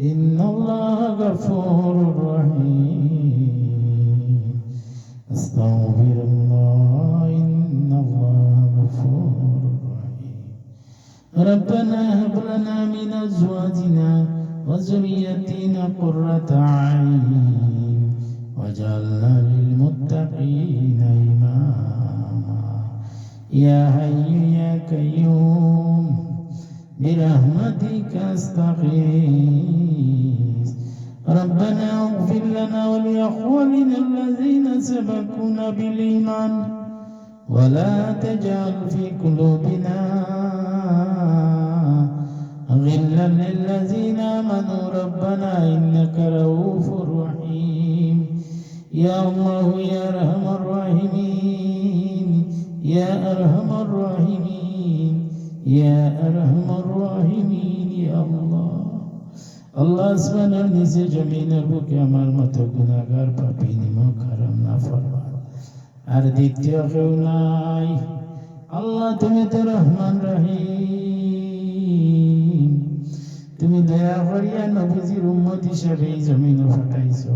إن الله غفور رحيم. أستغفر الله إن الله غفور رحيم. ربنا هب لنا من أزواجنا وذريتنا قرة أعين واجعلنا للمتقين إماما. يا حي يا قيوم برحمتك أستغيث. ربنا اغفر لنا ولإخواننا الذين سبقونا بالإيمان. ولا تجعل في قلوبنا غلا للذين آمنوا. ربنا إنك رؤوف رحيم. يا الله يا أرحم الراحمين. يا أرحم الراحمين. يا أرحم الراحمين. يا الله. আল্লাহ আসমানের নিচে জমিনের বুকে আমার মতো গুণাগার পাপি নিমক হারাম না ফরমান। আর দ্বিতীয় কেউ নাই। আল্লাহ, তুমি তো রহমান রহিম। তুমি দয়া করিয়া নবীজির উম্মত হিসাবে এই জমিনে ফাটাইছো।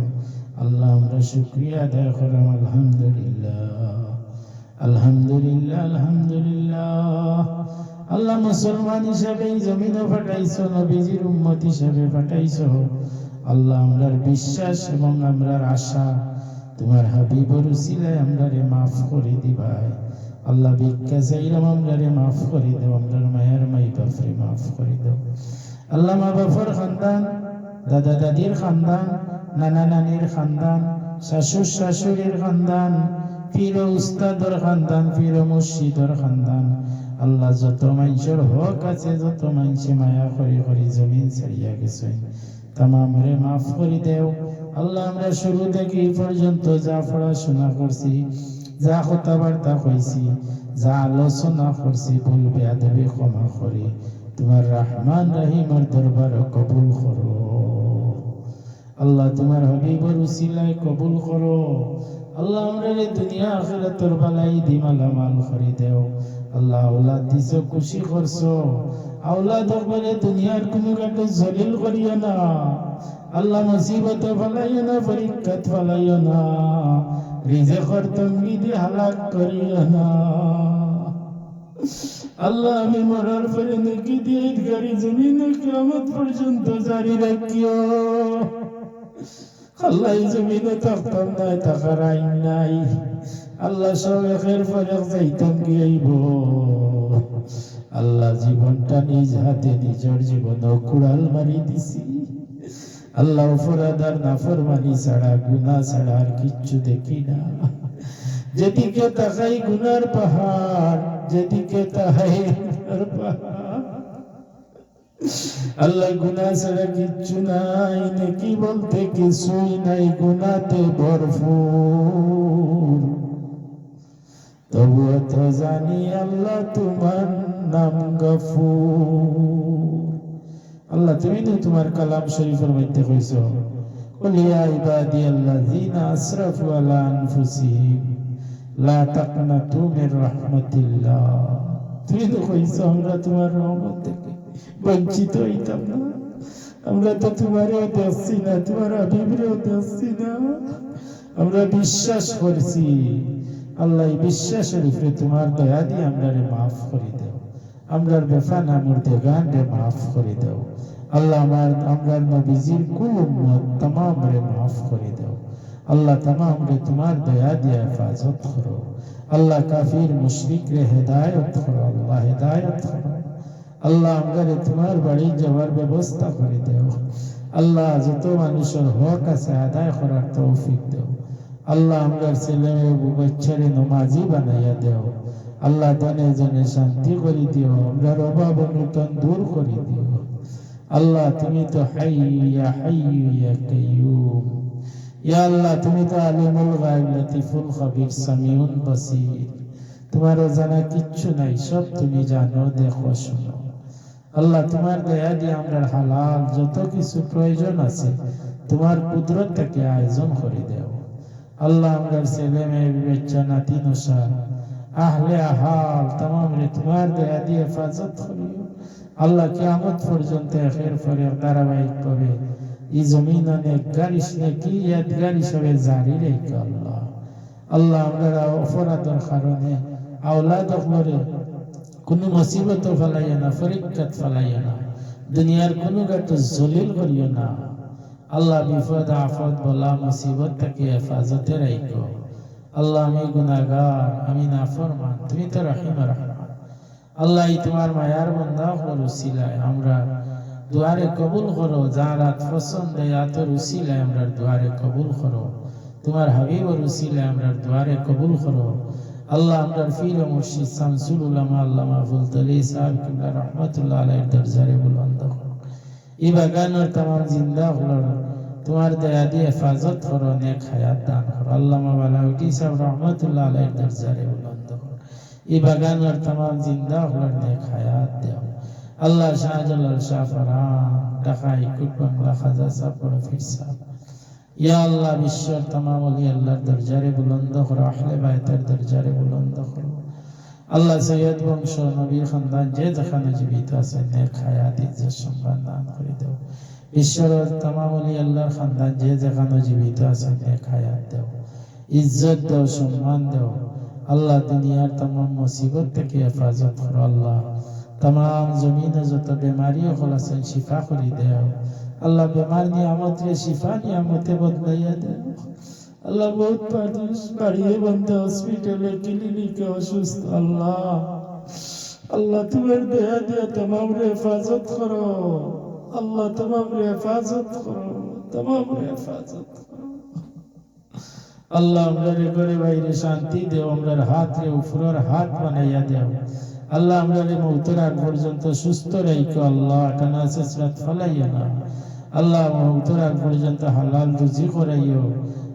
আল্লাহ, আমরা শুক্রিয়া আদায় করাম আলহামদুলিল্লাহ। আলহামদুলিল্লাহ আলহামদুলিল্লাহ। আল্লাহ মুসলমান হিসাবে এই জমিনে ফাটাইছো, নবীজির উম্মত হিসাবে ফাটাইছো। আল্লাহ আমরার বিশ্বাস এবং আমরার আশা, তোমার হাবিবর উসিলায় আমরারে মাফ করে দিবাই। আল্লাহ ভিক্ষা চাইলাম আমরারে মাফ করে দেও, আমরার মায়ের মাই বাপরে মাফ করে দেও। আল্লাহ মা বাবার খানদান, দাদা দাদির খানদান, নানা নানির খানদান, শাশুর শাশুড়ির খানদান, পীর উস্তাদর খানদান, পীর মুর্শিদর খানদান। আল্লাহ যত মানুষের হক আছে, যত মানুষে মায়া করি করি জমিন ছাড়িয়া গেছে। তামামরে মাফ করে দেও। আল্লাহ আমরা শুরু থেকে পর্যন্ত যা পড়াশোনা করছি, যা কথাবার্তা কইছি, যা আলোচনা করছি, ভুল বেয়াদবি ক্ষমা করে। তোমার রহমান রহিমর দরবার কবুল করো। আল্লাহ তোমার হবিবর উসিলায় কবুল করো। আল্লাহ আমরা দুনিয়া আখিরাতের বালাই দি মালামাল করে দেও। আল্লাহ আওলাদ দিছো, খুশি করছ? আওলাদ বলে দুনিয়ার কোনো কাকে জলিল করিও না। আল্লাহ মুসিবত ফলাইও না পরীক্ষাত ফলাইও না। রিজেকর দি হালাক করিও না। আল্লাহ আমি মরার পরে নাকি দিয়ে গাড়ি জমিন কিয়ামত পর্যন্ত জারি রাখিও। আল্লাহ জমিনে থাকতাম নাই থাকার আইন নাই। আল্লাহ সব একের পর যাইতাম গিয়েইব আল্লাহ জীবনটা নিজ হাতে, নিজের জীবন কুড়াল মারি দিছি। আল্লাহ ফরাদার নাফরমানি ছাড়া গুনা ছাড়া আর কিচ্ছু দেখি না। যেদিকে তাকাই গুনার পাহাড়, যেদিকে তাকাই গুনার পাহাড়। আল্লাহ গুনা ছাড়া কিচ্ছু নাই, নাকি বলতে কিছুই নাই, গুনাতে ভরপুর। তবুও তো জানি আল্লাহ তোমার নাম গফু আল্লাহ, তুমি তো তোমার কালাম শরীফের মধ্যে কইছ কলিয়া ইবাদি আল্লাযিনা আসরাফু আলা আনফুসিহিম, লা তাকনা মির রাহমাতিল্লাহ। তুমি তো কইছ, আমরা তোমার রহমত থেকে বঞ্চিত হইতাম না। আমরা তো তোমারও দেখছি না, তোমার আবিবরেও দেখছি না। আমরা বিশ্বাস করছি আল্লাহ এই বিশ্বাসের উপরে তোমার দয়া দিয়ে আমরা মাফ করে দেও আমরার বেফানা মুর্দে গান রে মাফ করে দেও আল্লাহ আমার আমরার নবীজির কুল উম্মত तमाम রে মাফ করে দেও আল্লাহ तमाम রে তোমার দয়া দিয়ে হেফাজত করো আল্লাহ কাফির মুশরিক রে হেদায়েত করো আল্লাহ হেদায়েত করো আল্লাহ আমাদের তোমার বাড়ি যাওয়ার ব্যবস্থা করে দেও আল্লাহ যত মানুষের হক আছে আদায় করার তৌফিক দেও আল্লাহ আমার ছেলে বাচ্চারে নমাজি বানাইয়া দেও। আল্লাহ দনে জনে শান্তি করে দিও আমরা অভাব নূতন দূর করে দিও। আল্লাহ তুমি তো হাইয়া হাইয়া কাইয়ুম। ইয়া আল্লাহ, তুমি তো আলিমুল গায়ব, লতিফুল খবীর, সামিউন তোমার জানা কিচ্ছু নাই, সব তুমি জানো, দেখো, শোনো। আল্লাহ, তোমার দয়া দিয়ে হালাল যত কিছু প্রয়োজন আছে, তোমার কুদরত থেকে আয়োজন করে দেও। আল্লাহ আমরা ছেলে মেয়ে বাচ্চা নাতি নসা, আহলে আহাল তাম তোমার দয়া দিয়ে হেফাজত করিও আল্লাহ কিয়ামত পর্যন্ত একের পরে ধারাবাহিক ভাবে এই জমিন অনেক গাড়িস নাকি ইয়াদগার হিসাবে জারি রেখে আল্লাহ। আল্লাহ আমরা অপরাধের কারণে, আওলাদ করে কোনো মুসিবত ফেলাইয়া না, পরীক্ষাত ফেলাইয়া না, দুনিয়ার কোনো গাট জলিল করিও না। আল্লাহ বিপদ আফদ বলা মুসিবত থেকে হেফাজতে রাইকো আল্লাহ, আমি গুনাহগার, আমি নাফরমান, তুমি তো রহিম রহমান। আল্লাহ তোমার মায়ার বন্ধা করো সিলায় আমরা দুয়ারে কবুল করো যারাত পছন্দ আতর উসিলায় আমরা দুয়ারে কবুল করো। তোমার হাবিব রুসিলায় আমরা দুয়ারে কবুল করো। আল্লাহ আমরার ফির মুর্শিদ শামসুল উলামা আল্লাহ মাহফুল তলি সাহেব কিবলা রহমতুল্লাহ আলাইহির দরজারে বুলন্দ করো। এই বাগানের তোমার জিন্দা হলো তোমার দয়া দিয়ে হেফাজত করো অনেক হায়াত দান করো। আল্লামা বালাউটি সাহেব রহমতুল্লাহ আলাইহির দরজারে উন্নত করো এই বাগানের তোমার জিন্দা হলো অনেক হায়াত দাও। আল্লাহ শাহজালাল শাহ ফরহান ঢাকা ইকুট বাংলা খাজা সাহেব রফিক সাহেব। ইয়া আল্লাহ বিশ্বের তমাম আল্লাহর দরজারে বুলন্দ করো, আহলে বাইতের দরজারে বুলন্দ করো। আল্লাহ সৈয়দ বংশ নবীর সন্তান, যে যেখানে জীবিত আছে, নেক হায়াত, ইজ্জত সম্মান দান করে দেও। তামাম আলী আল্লাহর সন্তান যে যেখানে জীবিত আছে, নেক হায়াত দেও। ইজ্জত দেও, সম্মান দেও। আল্লাহ দুনিয়ার তামাম মুসিবত থেকে হেফাজত করো, আল্লাহ। তামাম জমিনে যত বেমারি হল আছেন, শিফা করে দেও। আল্লাহ বেমার নিয়ামত আমাদের শিফা নিয়ামতে বদলাইয়া দেও। আল্লাহ বহুত মানুষ বাড়িয়ে বন্ধে হসপিটালে ক্লিনিকে অসুস্থ, আল্লাহ। আল্লাহ তোমার দেয়া দিয়ে তমাম রে হেফাজত করো। আল্লাহ তমাম রে হেফাজত করো তমাম রে হেফাজত আল্লাহ আমরা ঘরে বাইরে শান্তি দেও আমরার হাত রে উপরের হাত বানাইয়া দেও। আল্লাহ আমরা রে মৌতের আগ পর্যন্ত সুস্থ রাইকো আল্লাহ টানা শেষরাত ফলাইয়া না। আল্লাহ মৌতের আগ পর্যন্ত হালাল রুজি করাইও।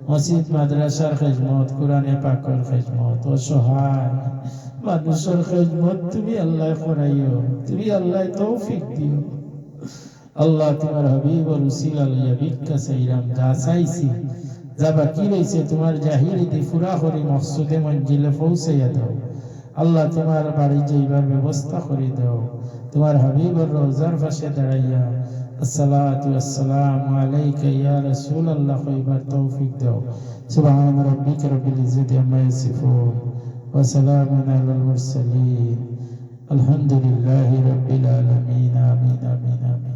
মসজিদ, মাদ্রাসার খেজমত, কোরআনে পাকের খেজমত অসহায় মানুষের খেজমত তুমি আল্লাহ করাইও, তুমি আল্লাহ তৌফিক দিও। আল্লাহ তোমার হাবিব রুসিল আলাইয়া ভিক্ষা চাইরাম যা চাইছি, যা বাকি রয়েছে তোমার জাহিরি দি ফুরা করি, মকসুদে মঞ্জিলে পৌঁছাইয়া দাও। আল্লাহ তোমার বাড়ি যাইবার ব্যবস্থা করে দাও। তোমার হাবিবর রোজার পাশে দাঁড়াইয়া الصلاة والسلام عليك يا رسول الله خيبر توفيق دو. سبحان ربك رب العزة عما يصفون وسلام على المرسلين. الحمد لله رب العالمين. آمين آمين آمين.